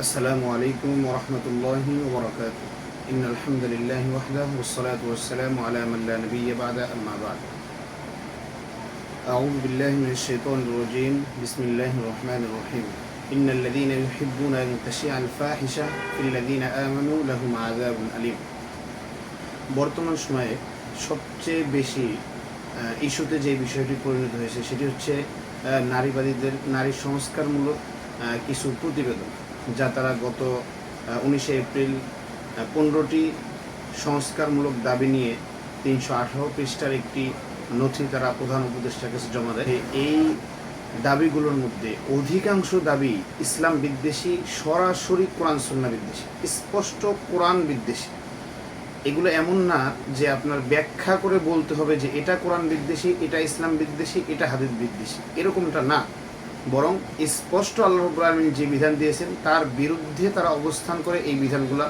السلام عليكم ورحمة الله وبركاته إن الحمد لله وحده والصلاة والسلام على من لا نبي بعد أما بعد أعوذ بالله من الشيطان الرجيم بسم الله الرحمن الرحيم إن الذين يحبون أن تشيع الفاحشة في الذين آمنوا لهم عذاب أليم বর্তমান সময়ে সবচেয়ে বেশি আহ, ইস্যুতে যে বিষয়টি পরিণত হয়েছে সেটি হচ্ছে আহ, নারীবাদীদের নারী সংস্কারমূলক আহ, কিছু প্রতিবেদন যা তারা গত উনিশে এপ্রিল পনেরোটি সংস্কারমূলক দাবি নিয়ে তিনশো আঠারো পৃষ্ঠার একটি নথি তারা প্রধান উপদেষ্টার কাছে জমা দেয়। এই দাবিগুলোর মধ্যে অধিকাংশ দাবি ইসলাম বিদ্বেষী, সরাসরি কোরআন, সন্না বিদ্বেষী, স্পষ্ট কোরআন বিদ্বেষী। এগুলো এমন না যে আপনার ব্যাখ্যা করে বলতে হবে যে এটা কোরআন বিদ্বেষী, এটা ইসলাম বিদ্বেষী, এটা হাদিদ বিদ্বেষী। এরকমটা না। বরং স্পষ্ট আল্লাহ রব্বুল আলমিন যে বিধান দিয়েছেন তার বিরুদ্ধে তারা অবস্থান করে এই বিধানগুলো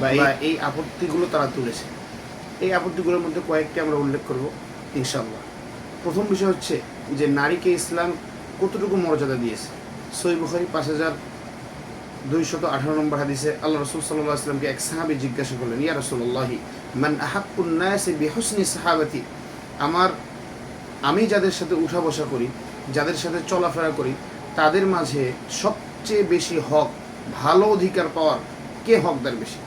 বা এই- আপত্তিগুলো তারা তুলেছে। এই আপত্তিগুলোর মধ্যে কয়েকটি আমরা উল্লেখ করব ইনশাআল্লাহ। প্রথম বিষয় হচ্ছে যে নারীকে ইসলাম কতটুকু মর্যাদা দিয়েছে? সই বুখারি পাঁচ হাজার দুইশত আঠারো নম্বর হাদিসে আল্লাহ রসুল সাল্লাহ আসলামকে এক সাহাবি জিজ্ঞাসা করলেন ইয়া রসুল্লাহি মান আহাক্কুন্নাসে বিহসনি সাহাবাতি? আমার আমি যাদের সাথে উঠা বসা করি যাদের সাথে চলাফেরা করি, তাদের মাঝে সবচেয়ে বেশি হক, ভালো অধিকার পাওয়ার কে হকদার বেশি?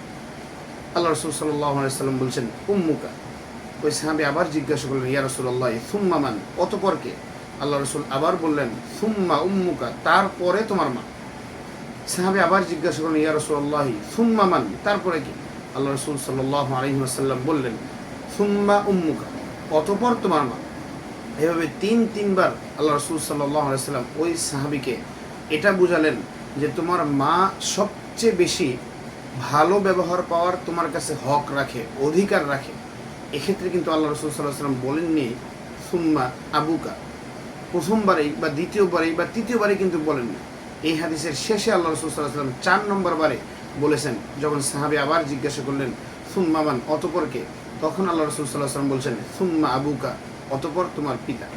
আল্লাহ রসুল সাল্লাম বলছেন, উম্মুকা। ওই সাহাবি আবার জিজ্ঞাসা করলেন, ইয়া রসুল্লাহ সুম্মা মান? অতপর কে? আল্লাহ রসুল আবার বললেন, সুম্মা উম্মুকা, তারপরে তোমার মা। সাহাবি আবার জিজ্ঞাসা করলেন, ইয়া রসুল্লাহি সুম্মা মান? তারপরে কি? আল্লাহ রসুল সাল্লাহ বললেন, সুম্মা উম্মুকা, অতপর তোমার মা। এভাবে তিন, তিনবার আল্লাহ রসুল আলাইসাল্লাম ওই সাহাবিকে এটা বুঝালেন যে তোমার মা সবচেয়ে বেশি ভালো ব্যবহার পাওয়ার তোমার কাছে হক রাখে, অধিকার রাখে। এক্ষেত্রে কিন্তু আল্লাহ রসুল সাল্লাহ সাল্লাম বলেননি, সুম্মা আবুকা। প্রথমবারেই বা দ্বিতীয়বারেই বা তৃতীয়বারেই কিন্তু বলেননি। এই হাদিসের শেষে আল্লাহ রসুল সাল্লাহ সাল্লাম চার নম্বর বারে বলেছেন, যখন সাহাবি আবার জিজ্ঞাসা করলেন সুম্মামান অতপরকে তখন আল্লাহ রসুল সাল্লাহ সাল্লাম বলছেন, সুম্মা আবুকা। অতপর তোমার পিতা।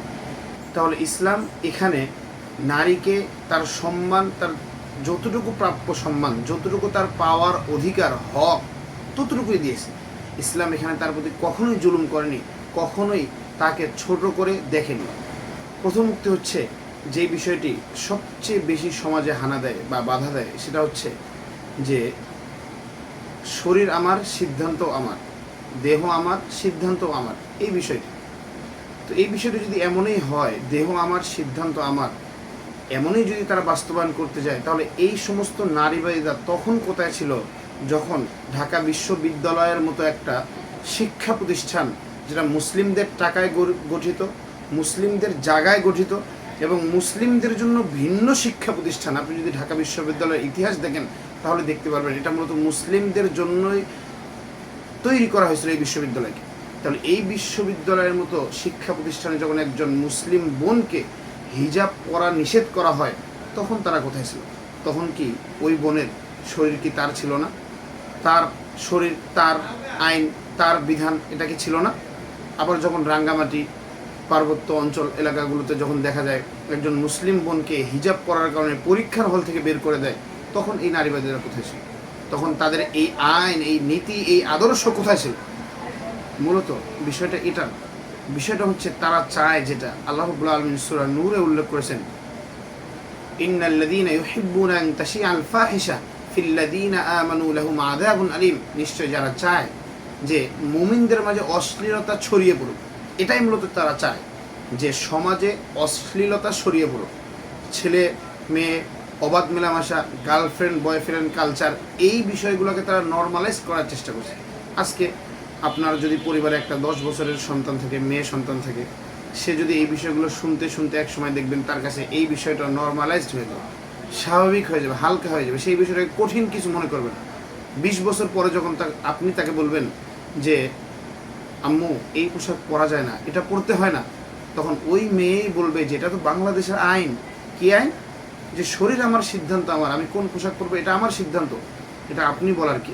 তাহলে ইসলাম এখানে নারীকে তার সম্মান, তার যতটুকু প্রাপ্য সম্মান, যতটুকু তার পাওয়ার অধিকার, হক, ততটুকুই দিয়েছে। ইসলাম এখানে তার প্রতি কখনোই জুলুম করেনি, কখনোই তাকে ছোট করে দেখেনি। প্রথম মুক্তি হচ্ছে যে বিষয়টি সবচেয়ে বেশি সমাজে হানা দেয় বা বাধা দেয়, সেটা হচ্ছে যে শরীর আমার, সিদ্ধান্ত আমার, দেহ আমার, সিদ্ধান্ত আমার, এই বিষয়টি। তো এই বিষয়টি যদি এমনই হয়, দেহ আমার, সিদ্ধান্ত আমার, এমনই যদি তারা বাস্তবায়ন করতে যায়, তাহলে এই সমস্ত নারীবাদীরা তখন কোথায় ছিল? যখন ঢাকা বিশ্ববিদ্যালয়ের মতো একটা শিক্ষা প্রতিষ্ঠান, যেটা মুসলিমদের টাকায় গঠিত, মুসলিমদের জায়গায় গঠিত এবং মুসলিমদের জন্য ভিন্ন শিক্ষা প্রতিষ্ঠান। আপনি যদি ঢাকা বিশ্ববিদ্যালয়ের ইতিহাস দেখেন, তাহলে দেখতে পারবেন, এটা মূলত মুসলিমদের জন্যই তৈরি করা হয়েছিল এই বিশ্ববিদ্যালয়কে। তাহলে এই বিশ্ববিদ্যালয়ের মতো শিক্ষা প্রতিষ্ঠানে যখন একজন মুসলিম বোনকে হিজাব পরা নিষেধ করা হয়, তখন তারা কোথায় ছিল? তখন কি ওই বোনের শরীর কি তার ছিল না? তার শরীর, তার আইন, তার বিধান এটা কি ছিল না? আবার যখন রাঙ্গামাটি পার্বত্য অঞ্চল এলাকাগুলোতে যখন দেখা যায় একজন মুসলিম বোনকে হিজাব করার কারণে পরীক্ষার হল থেকে বের করে দেয়, তখন এই নারীবাদীরা কোথায় ছিল? তখন তাদের এই আইন, এই নীতি, এই আদর্শ কোথায় ছিল? মূলত বিষয়টা এটা। বিষয়টা হচ্ছে তারা চায় যেটা। আল্লাহ রাব্বুল আলামিন সূরা নূরে উল্লেখ করেছেন আলীম। নিশ্চয় যারা চায় যে মুমিনদের মাঝে অশ্লীলতা ছড়িয়ে পড়ুক, এটাই মূলত তারা চায় যে সমাজে অশ্লীলতা ছড়িয়ে পড়ুক। ছেলে, মেয়ে, অবাধ মেলামেশা, গার্লফ্রেন্ড, বয়ফ্রেন্ড, কালচার, এই বিষয়গুলোকে তারা নর্মালাইজ করার চেষ্টা করছে। আজকে আপনার যদি পরিবারে একটা দশ বছরের সন্তান থাকে, মেয়ে সন্তান থাকে, সে যদি এই বিষয়গুলো শুনতে শুনতে এক সময় দেখবেন তার কাছে এই বিষয়টা নর্মালাইজড হয়ে যাবে, স্বাভাবিক হয়ে যাবে, হালকা হয়ে যাবে, সেই বিষয়টাকে কঠিন কিছু মনে করবে না। বিশ বছর পরে যখন তা আপনি তাকে বলবেন যে, আম্মু, এই পোশাক পরা যায় না, এটা পরতে হয় না, তখন ওই মেয়েই বলবে যে, এটা তো বাংলাদেশের আইন। কি আইন? যে, শরীর আমার সিদ্ধান্ত আমার, আমি কোন পোশাক পরবো, এটা আমার সিদ্ধান্ত। এটা আপনি বলার কি?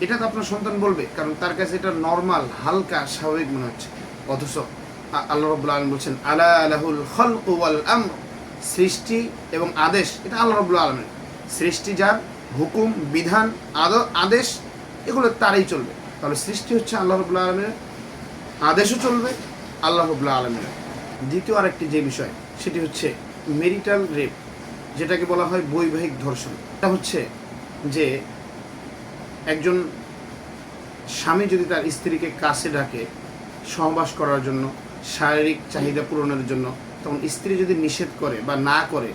এটা তো আপনার সন্তান বলবে, কারণ তার কাছে এটা নর্মাল হালকা, স্বাভাবিক মনে হচ্ছে। অথচ আল্লাহ রব্বুল আলম বলছেন, আলা আলাহুল খলক ওয়াল আমর। সৃষ্টি এবং আদেশ, এটা আল্লাহ রব্বুল আলমের সৃষ্টি, যার হুকুম, বিধান, আদ- আদেশ, এগুলো তারই চলবে। তাহলে সৃষ্টি হচ্ছে আল্লাহ রবুল্লা আলমের আদেশও চলবে আল্লাহ রবুল্লা আলমের দ্বিতীয় আরেকটি যে বিষয়, সেটি হচ্ছে মেরিটাল রেপ যেটাকে বলা হয় বৈবাহিক ধর্ষণ। এটা হচ্ছে যে একজন স্বামী যদি তার স্ত্রীকে কাছে ডাকে সহবাস করার জন্য, শারীরিক চাহিদা পূরণের জন্য, তখন স্ত্রী যদি নিষেধ করে বা না করে,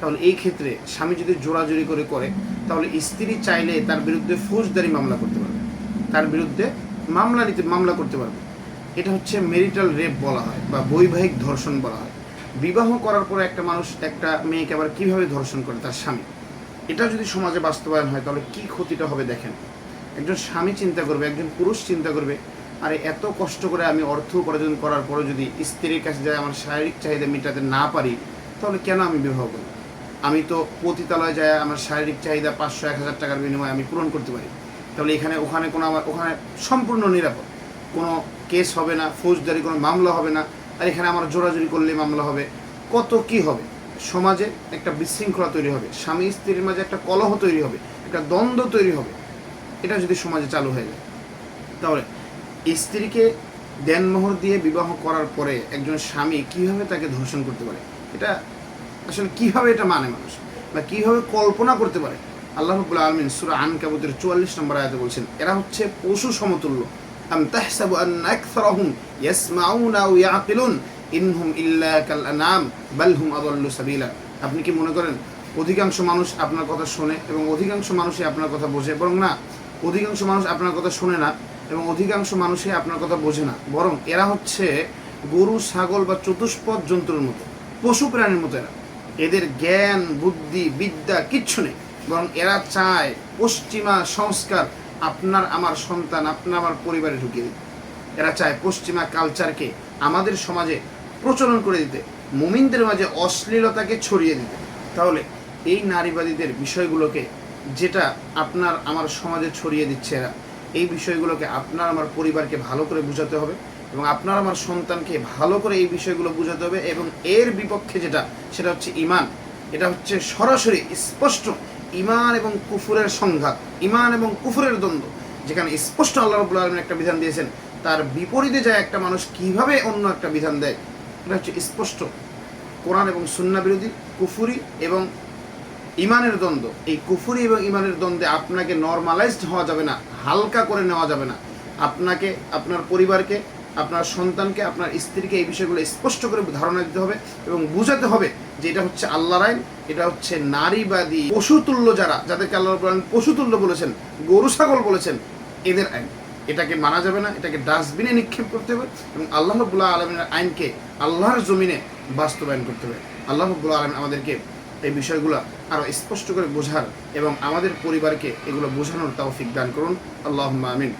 তাহলে এই ক্ষেত্রে স্বামী যদি জোরাজুরি করে করে, তাহলে স্ত্রী চাইলে তার বিরুদ্ধে ফৌজদারি মামলা করতে পারবে। তার বিরুদ্ধে মামলা নিতে, মামলা করতে পারবে। এটা হচ্ছে মেরিটাল রেপ বলা হয় বা বৈবাহিক ধর্ষণ বলা হয়। বিবাহ করার পরে একটা মানুষ, একটা মেয়েকে আবার কীভাবে ধর্ষণ করে তার স্বামী? এটা যদি সমাজে বাস্তবায়ন হয়, তাহলে কি ক্ষতিটা হবে দেখেন। একজন স্বামী চিন্তা করবে, একজন পুরুষ চিন্তা করবে, আরে এত কষ্ট করে আমি অর্থ উপার্জন করার পরে যদি স্ত্রীর কাছে যায় আমার শারীরিক চাহিদা মেটাতে না পারি, তাহলে কেন আমি বিবাহ করব? আমি তো পতিতালয়ে যায় আমার শারীরিক চাহিদা পাঁচশো, এক হাজার টাকার বিনিময়ে আমি পূরণ করতে পারি। তাহলে এখানে, ওখানে কোনো আমার, ওখানে সম্পূর্ণ নিরাপদ। কোনো কেস হবে না, ফৌজদারি, কোনো মামলা হবে না, আর এখানে আমার জোরাজুরি করলে মামলা হবে। কত কি হবে? সমাজে একটা বিশৃঙ্খলা তৈরি হবে, স্বামী স্ত্রীর মাঝে একটা কলহ তৈরি হবে, একটা দ্বন্দ্ব তৈরি হবে, এটা যদি সমাজে চালু হয়ে যায়। তাহলে স্ত্রীকে দেনমোহর দিয়ে বিবাহ করার পরে একজন স্বামী কীভাবে তাকে ধর্ষণ করতে পারে? এটা আসলে কীভাবে এটা মানে মানুষ? বা কীভাবে কল্পনা করতে পারে? আল্লাহ রবুল্লা আলমিন সুরা আন কাবুতের চুয়াল্লিশ নম্বর আয়াতে বলছেন, এরা হচ্ছে পশু সমতুল্য। আম তাহসাবু আন্না আকসারাহুম ইয়াসমাউনা আও ইয়াকিলুন। ইনহুম ইল্লা কাল আনাম, বাল হুম আদাল্লু সাবিলা। আপনি কি মনে করেন, অধিকাংশ মানুষ আপনার কথা শোনে এবং অধিকাংশ মানুষই আপনার কথা বোঝে? বরং না, অধিকাংশ মানুষ আপনার কথা শোনে না এবং অধিকাংশ মানুষই আপনার কথা বোঝে না। বরং এরা হচ্ছে গরু, ছাগল বা চতুষ্পদ জন্তুর মতো, পশু প্রাণীর মতো এরা। এদের জ্ঞান, বুদ্ধি, বিদ্যা কিচ্ছু নেই। বরং এরা চায় পশ্চিমা সংস্কার, আপনার আমার সন্তান, আপনার আমার পরিবারে ঢুকিয়ে দিতে এরা চায় পশ্চিমা কালচারকে আমাদের সমাজে প্রচলন করে দিতে, মুমিনদের মাঝে অশ্লীলতাকে ছড়িয়ে দিতে। তাহলে এই নারীবাদীদের বিষয়গুলোকে যেটা আপনার আমার সমাজে ছড়িয়ে দিচ্ছে এরা, এই বিষয়গুলোকে আপনার আমার পরিবারকে ভালো করে বোঝাতে হবে এবং আপনার আমার সন্তানকে ভালো করে এই বিষয়গুলো বোঝাতে হবে এবং এর বিপক্ষে যেটা, সেটা হচ্ছে ইমান এটা হচ্ছে সরাসরি স্পষ্ট ইমান এবং কুফুরের সংঘাত ইমান এবং কুফুরের দ্বন্দ্ব, যেখানে স্পষ্ট আল্লাহ রবুল্লা আলমিন একটা বিধান দিয়েছেন, তার বিপরীতে যায় একটা মানুষ, কীভাবে অন্য একটা বিধান দেয়? এটা হচ্ছে স্পষ্ট। কোরআন এবং সুন্না বিরোধী, কুফুরি এবং ইমানের দ্বন্দ্ব। এই কুফুরি এবং ইমানের দ্বন্দ্বে আপনাকে নর্মালাইজড হওয়া যাবে না, হালকা করে নেওয়া যাবে না। আপনাকে, আপনার পরিবারকে, আপনার সন্তানকে, আপনার স্ত্রীকে এই বিষয়গুলো স্পষ্ট করে ধারণা দিতে হবে এবং বুঝাতে হবে যে এটা হচ্ছে আল্লাহর আইন, এটা হচ্ছে নারীবাদী পশুতুল্য যারা, যাদেরকে আল্লাহ পশুতুল্য বলেছেন, গরু ছাগল বলেছেন, এদের আইন। এটাকে মানা যাবে না, এটাকে ডাস্টবিনে নিক্ষেপ করতে হবে এবং আল্লাহ রবুল্লাহ আলমিনের আইনকে আল্লাহর জমিনে বাস্তবায়ন করতে হবে। আল্লাহ রবুল্লাহ আলম আমাদেরকে এই বিষয়গুলো আরও স্পষ্ট করে বোঝার এবং আমাদের পরিবারকে এগুলো বোঝানোর তৌফিক দান করুন। আল্লাহ আমিন।